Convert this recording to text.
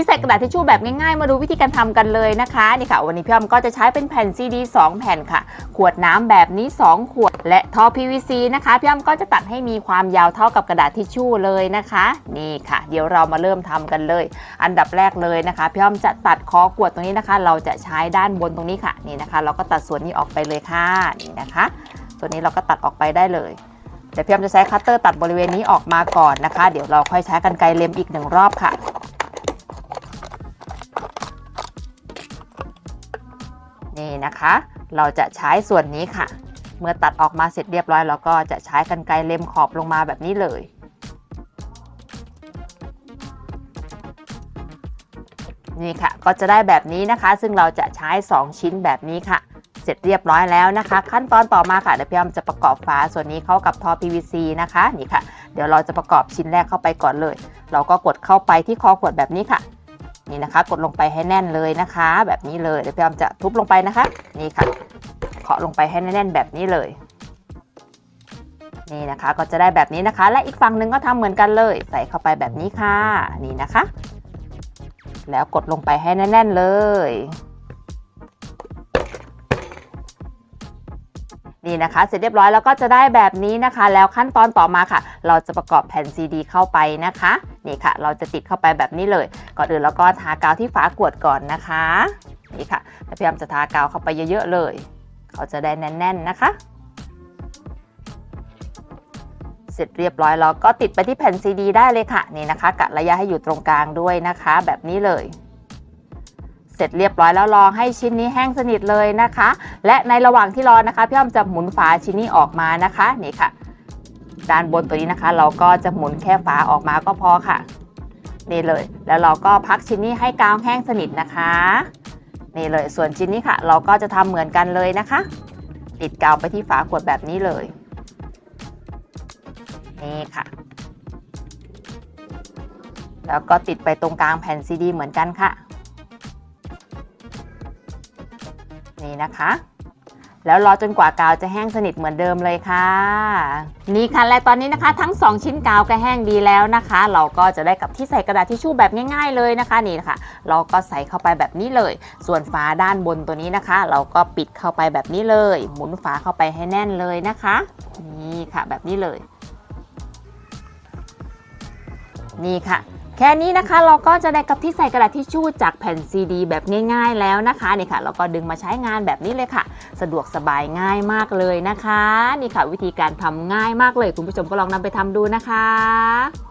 ที่ใส่กระดาษทิชชู่แบบง่ายๆ มาดูวิธีการทำกันเลยนะคะนี่ค่ะวันนี้พี่อ้อมก็จะใช้เป็นแผ่นซีดี2แผ่นค่ะ ขวดน้ำแบบนี้ 2 ขวด และท่อ PVC นะคะพี่อ้อมก็จะตัดให้มีความยาวเท่ากับกระดาษทิชชู่เลยนะคะ นี่ค่ะ เดี๋ยวเรามาเริ่มทำกันเลย อันดับแรกเลยนะคะพี่อ้อมจะตัดคอขวดตรงนี้นะคะ เราจะใช้ด้านบนตรงนี้ค่ะนี่นะคะ เราก็ตัดส่วนนี้ออกไปเลยค่ะนี่นะคะส่วนนี้เราก็ตัดออกไปได้เลยเดี๋ยวพี่อ้อมจะใช้คัตเตอร์ตัดบริเวณนี้ออกมาก่อนนะคะ เดี๋ยวเราค่อยใช้กันไกรเล็มอีกหนึ่งรอบค่ะ นี่นะคะ เราจะใช้ส่วนนี้ค่ะ เมื่อตัดออกมาเสร็จเรียบร้อยเราก็จะใช้กันไกรเล็มขอบลงมาแบบนี้เลยนี่ค่ะก็จะได้แบบนี้นะคะ ซึ่งเราจะใช้ 2 ชิ้นแบบนี้ค่ะ เสร็จเรียบร้อยแล้วนะคะ ขั้นตอนต่อมาค่ะเดี๋ยวพี่อ้อมจะประกอบฝาส่วนนี้เข้ากับท่อ PVC นะคะนี่ค่ะ เดี๋ยวเราจะประกอบชิ้นแรกเข้าไปก่อนเลย เราก็กดเข้าไปที่คอขวดแบบนี้ค่ะ นี่นะคะ กดลงไปให้แน่นเลยนะคะ แบบนี้เลยเดี๋ยวพี่ออมจะทุบลงไปนะคะ นี่ค่ะเคาะลงไปให้แน่นๆแบบนี้เลย นี่นะคะก็จะได้แบบนี้นะคะ และอีกฝั่งหนึ่งก็ทำเหมือนกันเลย ใส่เข้าไปแบบนี้ค่ะ นี่นะคะ แล้วกดลงไปให้แน่น ๆเลย นี่นะคะเสร็จเรียบร้อยแล้วก็จะได้แบบนี้นะคะ แล้วขั้นตอนต่อมาค่ะ เราจะประกอบแผ่นซีดีเข้าไปนะคะนี่ค่ะ เราจะติดเข้าไปแบบนี้เลย ก่อนอื่นเราก็ทากาวที่ฝากวดก่อนนะคะนี่ค่ะพยายามจะทากาวเข้าไปเยอะๆเลย เขาจะได้แน่น ๆนะคะ เสร็จเรียบร้อยแล้วก็ติดไปที่แผ่นซีดีได้เลยค่ะนี่นะคะกะระยะให้อยู่ตรงกลางด้วยนะคะ แบบนี้เลย เสร็จเรียบร้อยแล้วรอให้ชิ้นนี้แห้งสนิทเลยนะคะ และในระหว่างที่รอนะคะพี่อ้อมจะหมุนฝาชิ้นนี้ออกมานะคะนี่ค่ะ ด้านบนตัวนี้นะคะ เราก็จะหมุนแค่ฝาออกมาก็พอค่ะนี่เลย แล้วเราก็พักชิ้นนี้ให้กาวแห้งสนิทนะคะนี่เลยส่วนชิ้นนี้ค่ะ เราก็จะทำเหมือนกันเลยนะคะ ติดกาวไปที่ฝาขวดแบบนี้เลยนี่ค่ะ แล้วก็ติดไปตรงกลางแผ่นซีดีเหมือนกันค่ะ นี่นะคะ แล้วรอจนกว่ากาวจะแห้งสนิทเหมือนเดิมเลยค่ะ นี่ค่ะและตอนนี้นะคะ ทั้ง 2 ชิ้นกาวก็แห้งดีแล้วนะคะ เราก็จะได้กับที่ใส่กระดาษทิชชู่แบบง่าย ๆ เลยนะคะนี่นะคะเราก็ใส่เข้าไปแบบนี้เลย ส่วนฝาด้านบนตัวนี้นะคะ เราก็ปิดเข้าไปแบบนี้เลย หมุนฝาเข้าไปให้แน่นเลยนะคะนี่ค่ะแบบนี้เลย นี่ค่ะ แค่นี้นะคะเราก็จะได้กับที่ใส่กระดาษทิชชู่จากแผ่นซีดีแบบง่ายๆแล้วนะคะนี่ค่ะเราก็ดึงมาใช้งานแบบนี้เลยค่ะ สะดวกสบายง่ายมากเลยนะคะ นี่ค่ะวิธีการทำง่ายมากเลย คุณผู้ชมก็ลองนำไปทำดูนะคะ